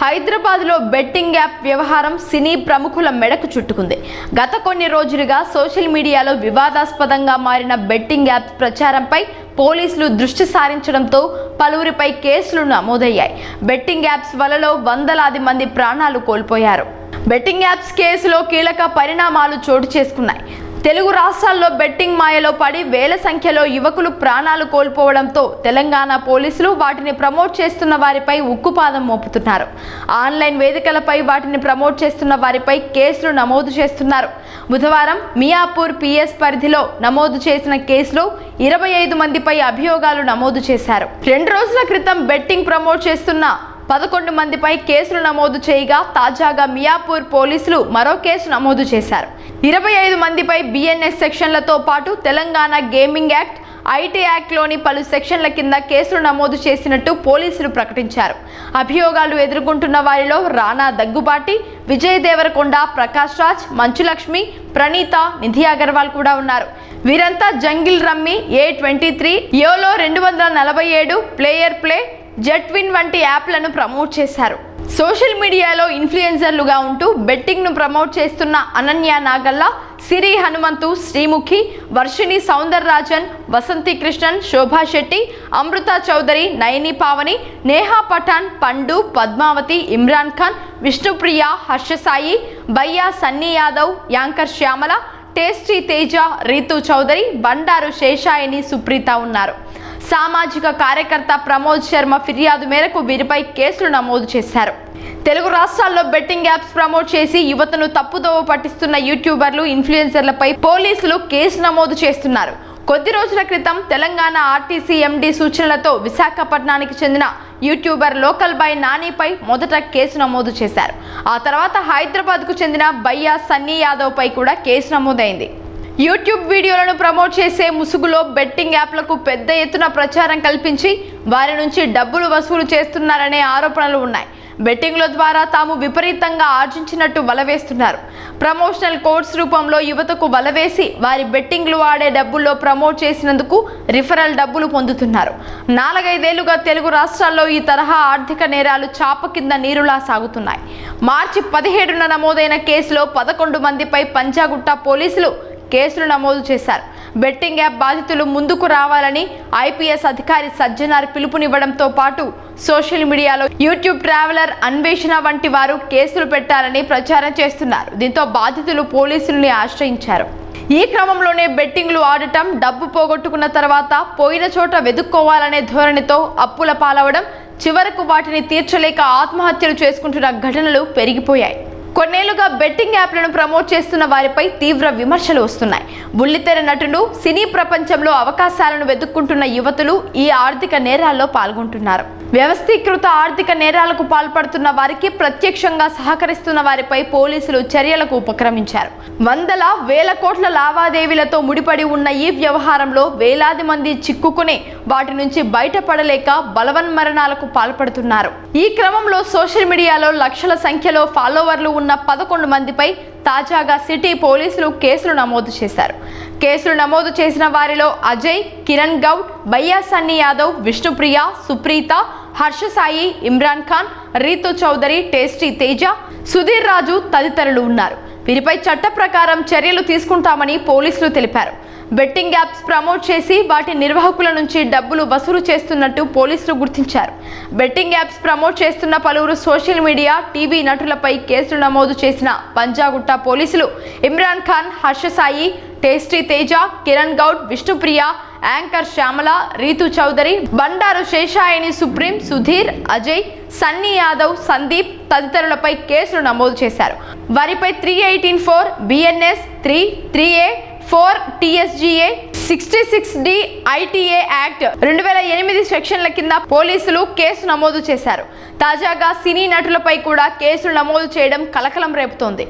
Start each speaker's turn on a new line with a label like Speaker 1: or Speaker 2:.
Speaker 1: హైదరాబాద్లో betting app వ్యవహారం సినీ ప్రముఖుల మెడకు చుట్టుకుంది. గత కొన్ని రోజులుగా సోషల్ మీడియాలో వివాదాస్పదంగా మారిన బెట్టింగ్ యాప్ ప్రచారంపై పోలీసులు దృష్టి సారించడంతో పలువురిపై కేసులు నమోదయ్యాయి. బెట్టింగ్ యాప్స్ వలలో వందలాది మంది ప్రాణాలు కోల్పోయారు. బెట్టింగ్ యాప్స్ కేసులో కీలక పరిణామాలు చోటు చేసుకున్నాయి. తెలుగు రాష్ట్రాల్లో బెట్టింగ్ మాయలో పడి వేల సంఖ్యలో యువకులు ప్రాణాలు కోల్పోవడంతో తెలంగాణ పోలీసులు వాటిని ప్రమోట్ చేస్తున్న వారిపై ఉక్కుపాదం మోపుతున్నారు. ఆన్లైన్ వేదికలపై వాటిని ప్రమోట్ చేస్తున్న వారిపై కేసులు నమోదు చేస్తున్నారు. బుధవారం మియాపూర్ పిఎస్ పరిధిలో నమోదు చేసిన కేసులో ఇరవై ఐదు మందిపై అభియోగాలు నమోదు చేశారు. రెండు రోజుల క్రితం బెట్టింగ్ ప్రమోట్ చేస్తున్న పదకొండు మందిపై కేసులు నమోదు చేయగా తాజాగా మియాపూర్ పోలీసులు మరో కేసు నమోదు చేశారు. ఇరవై ఐదు మందిపై బిఎన్ఎస్ సెక్షన్లతో పాటు తెలంగాణ గేమింగ్ యాక్ట్ ఐటీ యాక్ట్లోని పలు సెక్షన్ల కింద కేసులు నమోదు చేసినట్టు పోలీసులు ప్రకటించారు. అభియోగాలు ఎదుర్కొంటున్న వారిలో రానా దగ్గుబాటి విజయ్ దేవరకొండ ప్రకాష్ రాజ్ మంచులక్ష్మి ప్రణీత నిధి అగర్వాల్ కూడా ఉన్నారు. వీరంతా Jungle Rummy A twenty three Yolo రెండు వందల నలభై ఏడు ప్లేయర్ ప్లే జెట్విన్ వంటి యాప్లను ప్రమోట్ చేశారు. సోషల్ మీడియాలో ఇన్ఫ్లుయెన్సర్లుగా ఉంటూ బెట్టింగ్ను ప్రమోట్ చేస్తున్న అనన్య నాగల్ల సిరి హనుమంతు శ్రీముఖి వర్షిణి సౌందరరాజన్ వసంతి కృష్ణన్ శోభా శెట్టి అమృత చౌదరి నయని పావని నేహా పఠాన్ పండు పద్మావతి ఇమ్రాన్ ఖాన్ విష్ణుప్రియ హర్షసాయి బయ్యా సన్నీ యాదవ్ యాంకర్ శ్యామల టేస్టీ తేజ రీతు చౌదరి బండారు శేషాయని సుప్రీత ఉన్నారు. సామాజిక కార్యకర్త ప్రమోద్ శర్మ ఫిర్యాదు మేరకు వీరిపై కేసులు నమోదు చేశారు. తెలుగు రాష్ట్రాల్లో బెట్టింగ్ యాప్స్ ప్రమోట్ చేసి యువతను తప్పుదోవ పట్టిస్తున్న యూట్యూబర్లు ఇన్ఫ్లుయెన్సర్లపై పోలీసులు కేసు నమోదు చేస్తున్నారు. కొద్ది రోజుల క్రితం తెలంగాణ ఆర్టీసీ ఎండీ సూచనలతో విశాఖపట్నానికి చెందిన యూట్యూబర్ లోకల్ బాయ్ నానిపై మొదట కేసు నమోదు చేశారు. ఆ తర్వాత హైదరాబాద్కు చెందిన బయ్యా సన్నీ యాదవ్పై కూడా కేసు నమోదైంది. యూట్యూబ్ వీడియోలను ప్రమోట్ చేసే ముసుగులో బెట్టింగ్ యాప్లకు పెద్ద ఎత్తున ప్రచారం కల్పించి వారి నుంచి డబ్బులు వసూలు చేస్తున్నారనే ఆరోపణలు ఉన్నాయి. బెట్టింగ్ల ద్వారా తాము విపరీతంగా ఆర్జించినట్టు వలవేస్తున్నారు ప్రమోషనల్ కోడ్స్ రూపంలో యువతకు వలవేసి వారి బెట్టింగ్లు ఆడే డబ్బుల్లో ప్రమోట్ చేసినందుకు రిఫరల్ డబ్బులు పొందుతున్నారు. నాలుగైదేళ్ళుగా తెలుగు రాష్ట్రాల్లో ఈ తరహా ఆర్థిక నేరాలు చాప కింద నీరులా సాగుతున్నాయి. మార్చి పదిహేడున నమోదైన కేసులో పదకొండు మందిపై పంజాగుట్ట పోలీసులు కేసులు నమోదు చేశారు. బెట్టింగ్ యాప్ బాధితులు ముందుకు రావాలని ఐపీఎస్ అధికారి సజ్జనార్ పిలుపునివ్వడంతో పాటు సోషల్ మీడియాలో యూట్యూబ్ ట్రావెలర్ అన్వేషణ వంటి వారు కేసులు పెట్టాలని ప్రచారం చేస్తున్నారు. దీంతో బాధితులు పోలీసుల్ని ఆశ్రయించారు. ఈ క్రమంలోనే బెట్టింగ్లు ఆడటం డబ్బు పోగొట్టుకున్న తర్వాత పోయిన చోట వెతుక్కోవాలనే ధోరణితో అప్పుల పాలవడం చివరకు వాటిని తీర్చలేక ఆత్మహత్యలు చేసుకుంటున్న ఘటనలు పెరిగిపోయాయి. కొన్నేళ్ళుగా బెట్టింగ్ యాప్లను ప్రమోట్ చేస్తున్న వారిపై తీవ్ర విమర్శలు వస్తున్నాయి. బుల్లితెర నటులు సినీ ప్రపంచంలో అవకాశాలను వెతుక్కుంటున్న యువతులు ఈ ఆర్థిక నేరాల్లో పాల్గొంటున్నారు. వ్యవస్థీకృత ఆర్థిక నేరాలకు పాల్పడుతున్న వారికి ప్రత్యక్షంగా సహకరిస్తున్న వారిపై పోలీసులు చర్యలకు ఉపక్రమించారు. వందల వేల కోట్ల లావాదేవీలతో ముడిపడి ఉన్న ఈ వ్యవహారంలో వేలాది మంది చిక్కుకుని వాటి నుంచి బయటపడలేక బలవన్మరణాలకు పాల్పడుతున్నారు. ఈ క్రమంలో సోషల్ మీడియాలో లక్షల సంఖ్యలో ఫాలోవర్లు ఉన్న పదకొండు మందిపై తాజాగా సిటీ పోలీసులు కేసులు నమోదు చేశారు. కేసులు నమోదు చేసిన వారిలో అజయ్ కిరణ్ గౌడ్ బయ్యా సన్నీ యాదవ్ విష్ణుప్రియ సుప్రీత హర్ష సాయి ఇమ్రాన్ ఖాన్ రీతు చౌదరి టేస్టీ తేజ సుధీర్ రాజు తదితరులు ఉన్నారు. వీరిపై చట్ట ప్రకారం చర్యలు తీసుకుంటామని పోలీసులు తెలిపారు. బెట్టింగ్ యాప్స్ ప్రమోట్ చేసి వాటి నిర్వాహకుల నుంచి డబ్బులు వసూలు చేస్తున్నట్టు పోలీసులు గుర్తించారు. బెట్టింగ్ యాప్స్ ప్రమోట్ చేస్తున్న పలువురు సోషల్ మీడియా టీవీ నటులపై కేసులు నమోదు చేసిన పంజాగుట్ట పోలీసులు ఇమ్రాన్ ఖాన్ హర్షసాయి టేస్టీ తేజ కిరణ్ గౌడ్ విష్ణుప్రియ యాంకర్ శ్యామల రీతు చౌదరి బండారు శేషాయని సుప్రీం సుధీర్ అజయ్ సన్నీ యాదవ్ సందీప్ తదితరులపై కేసులు నమోదు చేశారు. వారిపై three eighteen four BNS three three A four TSGA sixty six D ITA act రెండు వేల ఎనిమిది సెక్షన్ల కింద పోలీసులు కేసు నమోదు చేశారు. తాజాగా సినీ నటులపై కూడా కేసులు నమోదు చేయడం కలకలం రేపుతోంది.